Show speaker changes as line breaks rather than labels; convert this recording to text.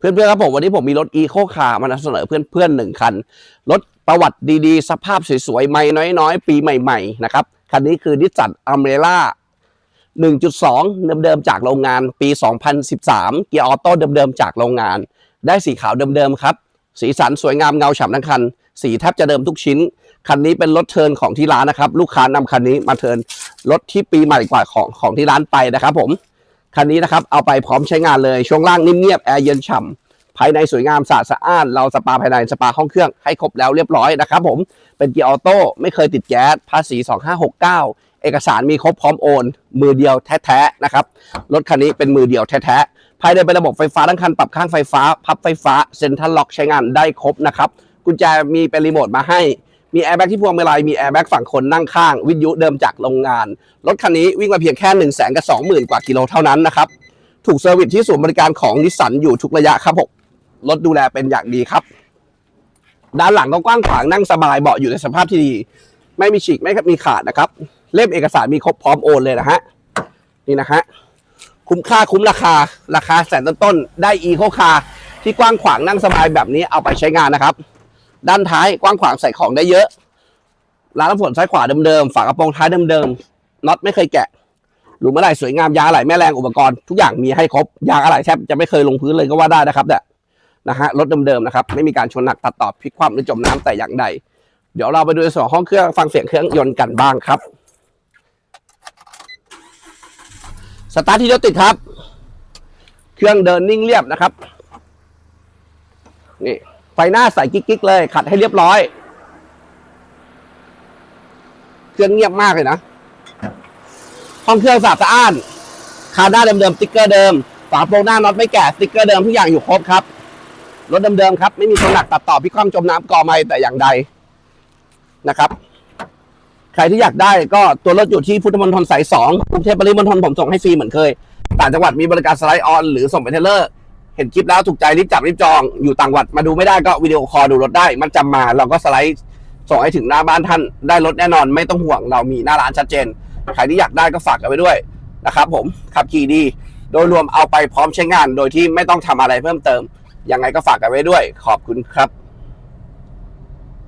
เพื่อนๆครับผมวันนี้ผมมีรถอีโคคาร์มานำเสนอเพื่อนๆหนึ่งคัน รถประวัติดีๆ สภาพสวยๆ ไม่น้อยๆ ปีใหม่ๆ นะครับ คันนี้คือนิสสันอเมร่า1.2 เดิมๆ จากโรงงานปี 2013 เกียร์ออโต้เดิมๆ จากโรงงาน ได้สีขาวเดิมๆ ครับ สีสันสวยงามเงาฉ่ำทั้งคัน สีแทบจะเดิมทุกชิ้น คันนี้เป็นรถเทินของที่ร้านนะครับ ลูกค้านำคันนี้มาเทินรถที่ปีใหม่กว่าของของที่ร้านไปนะครับผม คันนี้นะครับเอาไปพร้อมใช้งานเลย ช่วงล่างนิ่มเงียบแอร์เย็นฉ่ำภายในสวยงามสะอาดสะอ้านเราสปาภายในสปาห้องเครื่องให้ครบแล้วเรียบร้อยนะครับผมเป็นเกียร์ออโต้ไม่เคยติดแก๊สภาษี 2569 เอกสารมีครบพร้อมโอน มือเดียวแท้ๆนะครับรถคันนี้เป็นมือเดียวแท้ๆภายในเป็นระบบไฟฟ้าทั้งคันปรับข้างไฟฟ้า พับไฟฟ้าเซ็นทรัลล็อกใช้งานได้ครบนะครับกุญแจมีเป็นรีโมทมาให้ มีแอร์แบ็กที่พวงมาลัยมีแอร์แบ็กฝั่งคนนั่งข้าง วิทยุเดิมจากโรงงาน รถคันนี้วิ่งมาเพียงแค่1นึ่งแสนกับสองหมื่นกว่ากิโลเท่านั้นนะครับ ถูกเซอร์วิสที่ศูนย์บริการของนิสสันอยู่ทุกระยะครับผมรถดูแลเป็นอย่างดีครับ ด้านหลังก็กว้างขวางนั่งสบายเบาะอยู่ในสภาพที่ดี ไม่มีฉีกไม่มีขาดนะครับ เล่มเอกสารมีครบพร้อมโอนเลยนะฮะนี่นะฮะคุ้มค่าคุ้มราคาราคาแสนต้นๆได้อีโคคาที่กว้างขวางนั่งสบายแบบนี้เอาไปใช้งานนะครับ ด้านท้ายกว้างขวางใส่ของได้เยอะ ร้านน้ำฝนซ้ายขวาเดิมๆ ฝากระโปรงท้ายเดิมๆ น็อตไม่เคยแกะ หลุมอะไรสวยงามยางอะไหล่แม่แรงอุปกรณ์ทุกอย่างมีให้ครบ ยางอะไหล่แทบจะไม่เคยลงพื้นเลยก็ว่าได้นะครับเนี่ยนะฮะรถเดิมๆนะครับ ไม่มีการชนหนักตัดต่อพลิกคว่ำหรือจมน้ำแต่อย่างใด เดี๋ยวเราไปดูในส่วนของห้องเครื่องฟังเสียงเครื่องยนต์กันบ้างครับ สตาร์ทที่รถติดครับ เครื่องเดินนิ่งเรียบนะครับ นี่ ฟหน้าใส่กิ๊กๆเลย ขัดให้เรียบร้อย เครื่องเงียบมากเลยนะ ห้องเครื่องสะอาดสะอ้าน คาหน้าเดิมๆสติ๊กเกอร์เดิม ฝาโปรงหน้าน็อตไม่แกะสติ๊กเกอร์เดิมทุกอย่างอยู่ครบครับ รถเดิมๆครับ ไม่มีชนหนักตัดต่อพิความจมน้ำก่อไม่แต่อย่างใดนะครับ ใครที่อยากได้ก็ตัวรถอยู่ที่พุทธมณฑลสายสองกรุงเทพปริมณฑลผมส่งให้ฟรีเหมือนเคย ต่างจังหวัดมีบริการสไลด์ออนหรือส่งไปเทเลอร์ เห็นคลิปแล้วถูกใจรีบจับรีบจอง อยู่ต่างจังหวัดมาดูไม่ได้ก็วิดีโอคอลดูรถได้ มันจำมาเราก็สไลด์ส่งให้ถึงหน้าบ้านท่านได้รถแน่นอน ไม่ต้องห่วงเรามีหน้าร้านชัดเจนใครที่อยากได้ก็ฝากกันไว้ด้วยนะครับผมขับขี่ดี โดยรวมเอาไปพร้อมใช้งาน โดยที่ไม่ต้องทำอะไรเพิ่มเติมยังไงก็ฝากกันไว้ด้วย ขอบคุณครับ